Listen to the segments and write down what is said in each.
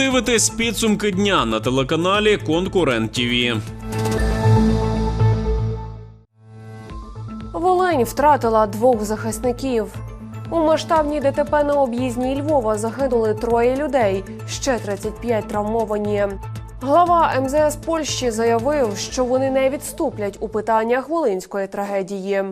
дивитесь підсумки дня на телеканалі Конкурент ТІВІ. Волинь втратила двох захисників. У масштабній ДТП на об'їзній Львова загинули троє людей, ще 35 травмовані. Глава МЗС Польщі заявив, що вони не відступлять у питаннях волинської трагедії.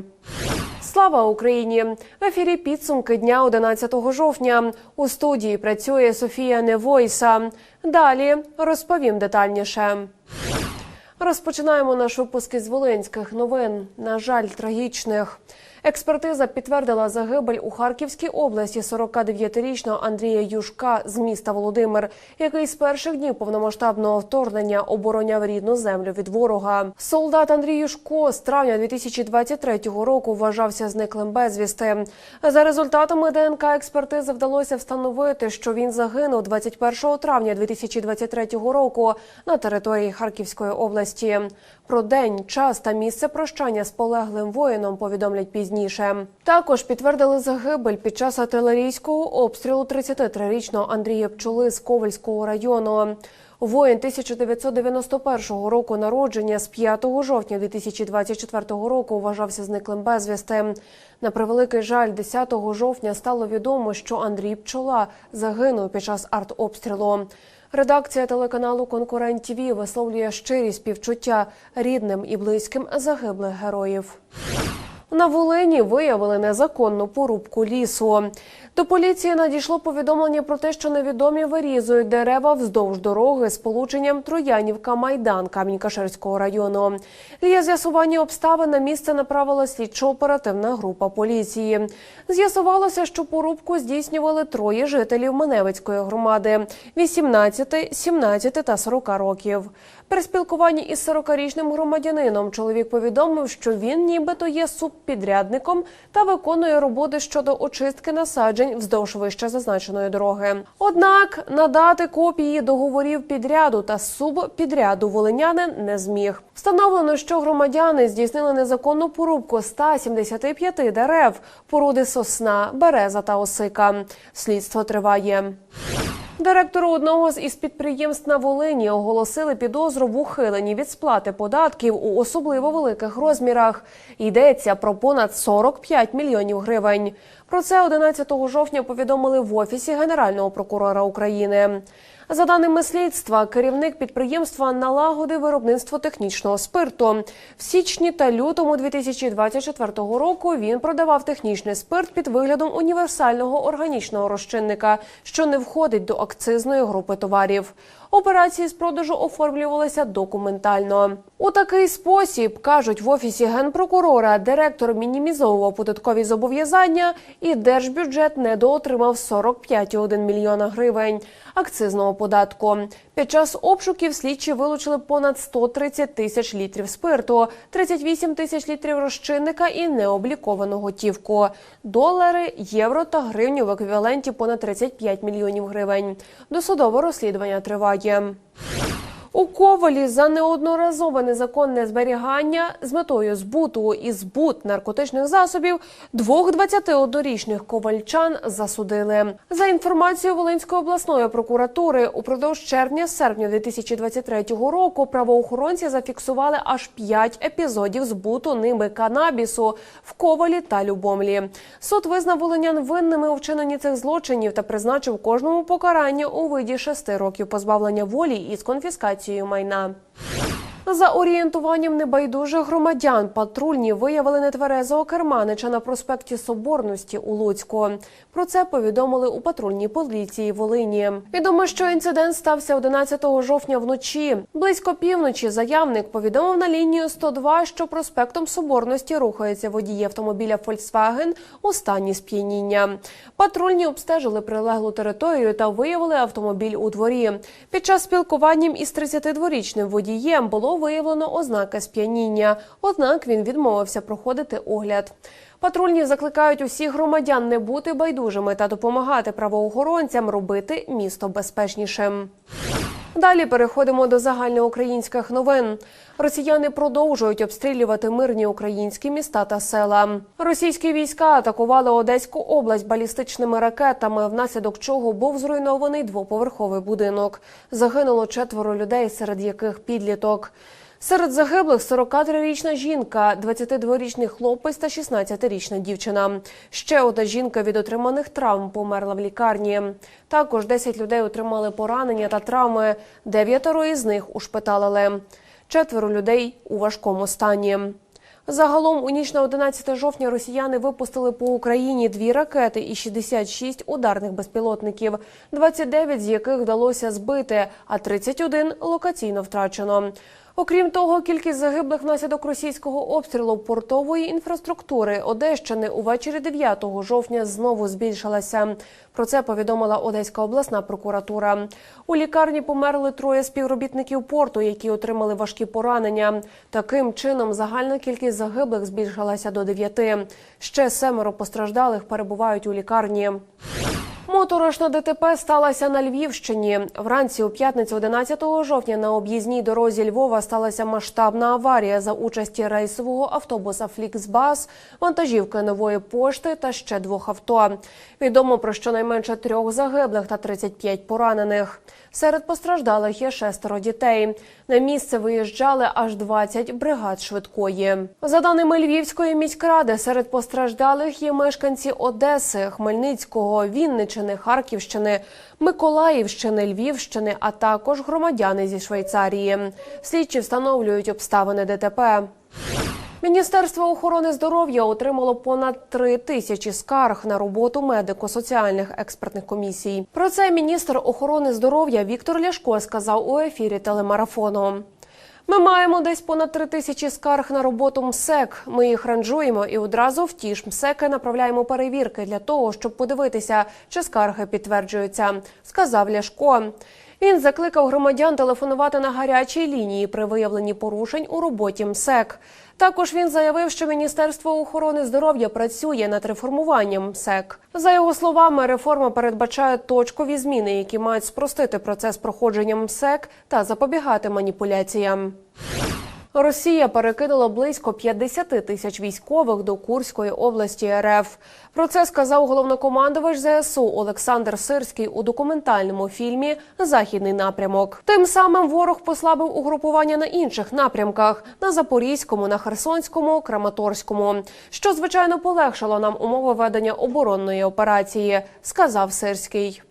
Слава Україні! В ефірі підсумки дня 11 жовтня. У студії працює Софія Невойса. Далі розповім детальніше. Розпочинаємо наш випуск із волинських новин. На жаль, трагічних. Експертиза підтвердила загибель у Харківській області 49-річного Андрія Юшка з міста Володимир, який з перших днів повномасштабного вторгнення обороняв рідну землю від ворога. Солдат Андрій Юшко з травня 2023 року вважався зниклим безвісти. За результатами ДНК експертизи вдалося встановити, що він загинув 21 травня 2023 року на території Харківської області. Про день, час та місце прощання з полеглим воїном повідомлять пізніше. Також підтвердили загибель під час артилерійського обстрілу 33-річного Андрія Пчоли з Ковальського району. Воїн 1991 року народження з 5 жовтня 2024 року вважався зниклим безвісти. На превеликий жаль, 10 жовтня стало відомо, що Андрій Пчола загинув під час артобстрілу. Редакція телеканалу Конкурент ТІВІ висловлює щирі співчуття рідним і близьким загиблих героїв. На Волині виявили незаконну порубку лісу. До поліції надійшло повідомлення про те, що невідомі вирізують дерева вздовж дороги з полученням Троянівка Майдан Камінь-Каширського району. Для з'ясування обставин на місце направила слідчо-оперативна група поліції. З'ясувалося, що порубку здійснювали троє жителів Маневицької громади: 18, 17 та 40 років. При спілкуванні із 40-річним громадянином чоловік повідомив, що він нібито є субпідрядником та виконує роботи щодо очистки насаджень вздовж вище зазначеної дороги. Однак надати копії договорів підряду та субпідряду волинянин не зміг. Встановлено, що громадяни здійснили незаконну порубку 175 дерев, породи сосна, береза та осика. Слідство триває. Директору одного з із підприємств на Волині оголосили підозру в ухиленні від сплати податків у особливо великих розмірах. Йдеться про понад 45 мільйонів гривень. Про це 11 жовтня повідомили в офісі Генерального прокурора України. За даними слідства, керівник підприємства налагодив виробництво технічного спирту. В січні та лютому 2024 року він продавав технічний спирт під виглядом універсального органічного розчинника, що не входить до акцизної групи товарів. Операції з продажу оформлювалися документально. У такий спосіб кажуть в офісі генпрокурора, директор мінімізовував податкові зобов'язання, і держбюджет недоотримав 45,1 мільйона гривень акцизного податку. Під час обшуків слідчі вилучили понад 130 тисяч літрів спирту, 38 тисяч літрів розчинника і необліковану готівку, долари, євро та гривню в еквіваленті понад 35 мільйонів гривень. Досудове розслідування триває триває. У Ковалі за неодноразове незаконне зберігання з метою збуту і збут наркотичних засобів двох 21-річних ковальчан засудили. За інформацією Волинської обласної прокуратури, упродовж червня-серпня 2023 року правоохоронці зафіксували аж п'ять епізодів збуту ними канабісу в Ковалі та Любомлі. Суд визнав волинян винними у вчиненні цих злочинів та призначив кожному покарання у виді шести років позбавлення волі із će i u За орієнтуванням небайдужих громадян патрульні виявили нетверезого керманича на проспекті Соборності у Луцьку. Про це повідомили у патрульній поліції Волині. Відомо, що інцидент стався 11 жовтня вночі. Близько півночі заявник повідомив на лінію 102, що проспектом Соборності рухається водій автомобіля Volkswagen у стані сп'яніння. Патрульні обстежили прилеглу територію та виявили автомобіль у дворі. Під час спілкування із 32-річним водієм було виявлено ознаки сп'яніння, однак він відмовився проходити огляд. Патрульні закликають усіх громадян не бути байдужими та допомагати правоохоронцям робити місто безпечнішим. Далі переходимо до загальноукраїнських новин. Росіяни продовжують обстрілювати мирні українські міста та села. Російські війська атакували Одеську область балістичними ракетами, внаслідок чого був зруйнований двоповерховий будинок. Загинуло четверо людей, серед яких підліток. Серед загиблих 43-річна жінка, 22-річний хлопець та 16-річна дівчина. Ще одна жінка від отриманих травм померла в лікарні. Також 10 людей отримали поранення та травми. Дев'ятеро із них ушпиталили. Четверо людей у важкому стані. Загалом у ніч на 11 жовтня росіяни випустили по Україні дві ракети і 66 ударних безпілотників, 29 з яких вдалося збити, а 31 локаційно втрачено. Окрім того, кількість загиблих внаслідок російського обстрілу портової інфраструктури Одещини увечері 9 жовтня знову збільшилася. Про це повідомила Одеська обласна прокуратура. У лікарні померли троє співробітників порту, які отримали важкі поранення. Таким чином, загальна кількість загиблих збільшилася до дев'яти. Ще семеро постраждалих перебувають у лікарні. Моторошна ДТП сталася на Львівщині. Вранці у п'ятницю 11 жовтня на об'їзній дорозі Львова сталася масштабна аварія за участі рейсового автобуса Фліксбас, вантажівки нової пошти та ще двох авто. Відомо про щонайменше трьох загиблих та 35 поранених. Серед постраждалих є шестеро дітей. На місце виїжджали аж 20 бригад швидкої. За даними Львівської міськради, серед постраждалих є мешканці Одеси, Хмельницького, Вінничини, Харківщини, Миколаївщини, Львівщини, а також громадяни зі Швейцарії. Слідчі встановлюють обставини ДТП. Міністерство охорони здоров'я отримало понад три тисячі скарг на роботу медико-соціальних експертних комісій. Про це міністр охорони здоров'я Віктор Ляшко сказав у ефірі телемарафону. Ми маємо десь понад три тисячі скарг на роботу МСЕК. Ми їх ранжуємо і одразу в ті ж МСЕКи направляємо перевірки для того, щоб подивитися, чи скарги підтверджуються, сказав Ляшко. Він закликав громадян телефонувати на гарячій лінії при виявленні порушень у роботі МСЕК. Також він заявив, що Міністерство охорони здоров'я працює над реформуванням МСЕК. За його словами, реформа передбачає точкові зміни, які мають спростити процес проходження МСЕК та запобігати маніпуляціям. Росія перекинула близько 50 тисяч військових до Курської області РФ. Про це сказав головнокомандувач ЗСУ Олександр Сирський у документальному фільмі Західний напрямок. Тим самим ворог послабив угрупування на інших напрямках на Запорізькому, на Херсонському, Краматорському, що звичайно полегшило нам умови ведення оборонної операції, сказав Сирський.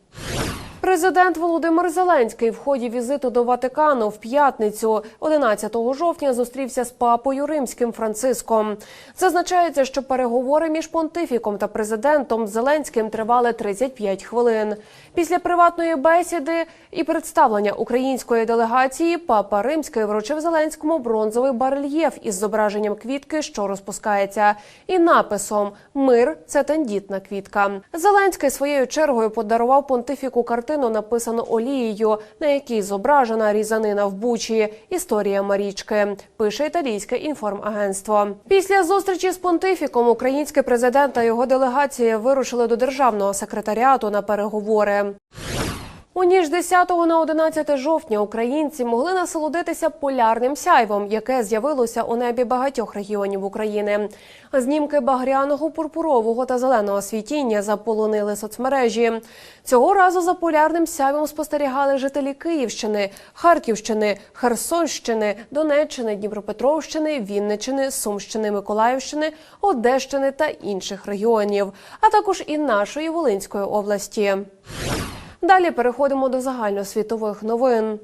Президент Володимир Зеленський в ході візиту до Ватикану в п'ятницю, 11 жовтня, зустрівся з папою римським Франциском. Зазначається, що переговори між понтифіком та президентом Зеленським тривали 35 хвилин. Після приватної бесіди і представлення української делегації папа римський вручив Зеленському бронзовий барельєф із зображенням квітки, що розпускається, і написом Мир це тендітна квітка. Зеленський своєю чергою подарував понтифіку картину, написану олією, на якій зображена різанина в Бучі. Історія Марічки. Пише італійське інформагентство. Після зустрічі з понтифіком український президент та його делегація вирушили до державного секретаріату на переговори. У ніж 10 на 11 жовтня українці могли насолодитися полярним сяйвом, яке з'явилося у небі багатьох регіонів України. Знімки багряного, пурпурового та зеленого світіння заполонили соцмережі. Цього разу за полярним сяйвом спостерігали жителі Київщини, Харківщини, Херсонщини, Донеччини, Дніпропетровщини, Вінниччини, Сумщини, Миколаївщини, Одещини та інших регіонів, а також і нашої Волинської області. Далі переходимо до загальносвітових новин.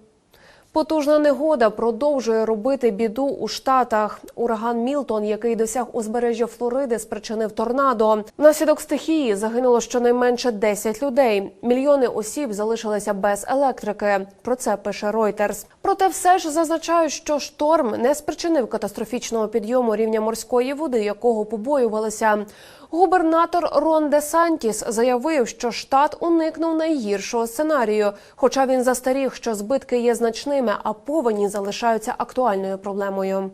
Потужна негода продовжує робити біду у штатах. Ураган Мілтон, який досяг узбережжя Флориди, спричинив торнадо. Внаслідок стихії загинуло щонайменше 10 людей. Мільйони осіб залишилися без електрики. Про це пише Reuters. Проте все ж зазначають, що шторм не спричинив катастрофічного підйому рівня морської води, якого побоювалися. Губернатор Рон Де Сантіс заявив, що штат уникнув найгіршого сценарію, хоча він застеріг, що збитки є значними, а повені залишаються актуальною проблемою.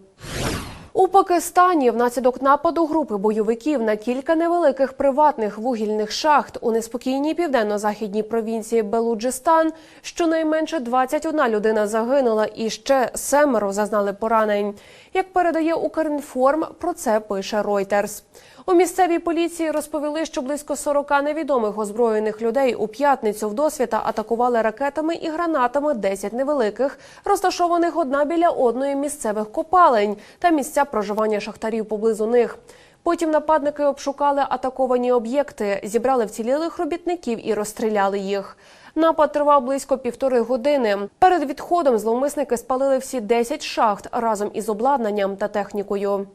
У Пакистані внаслідок нападу групи бойовиків на кілька невеликих приватних вугільних шахт у неспокійній південно-західній провінції Белуджистан щонайменше 21 людина загинула і ще семеро зазнали поранень. Як передає Укрінформ, про це пише Reuters. У місцевій поліції розповіли, що близько 40 невідомих озброєних людей у п'ятницю вдосвіта атакували ракетами і гранатами 10 невеликих, розташованих одна біля одної місцевих копалень та місця проживання шахтарів поблизу них. Потім нападники обшукали атаковані об'єкти, зібрали вцілілих робітників і розстріляли їх. Напад тривав близько півтори години. Перед відходом зловмисники спалили всі 10 шахт разом із обладнанням та технікою.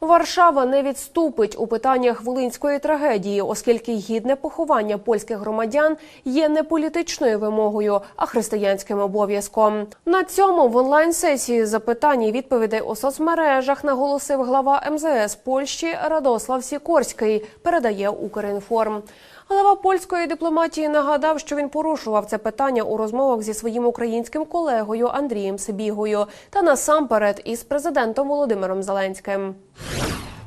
Варшава не відступить у питаннях волинської трагедії, оскільки гідне поховання польських громадян є не політичною вимогою, а християнським обов'язком. На цьому в онлайн-сесії запитань і відповідей у соцмережах наголосив глава МЗС Польщі Радослав Сікорський. Передає Укрінформ. Глава польської дипломатії нагадав, що він порушував це питання у розмовах зі своїм українським колегою Андрієм Сибігою та насамперед із президентом Володимиром Зеленським.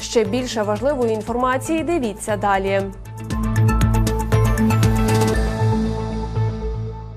Ще більше важливої інформації дивіться далі.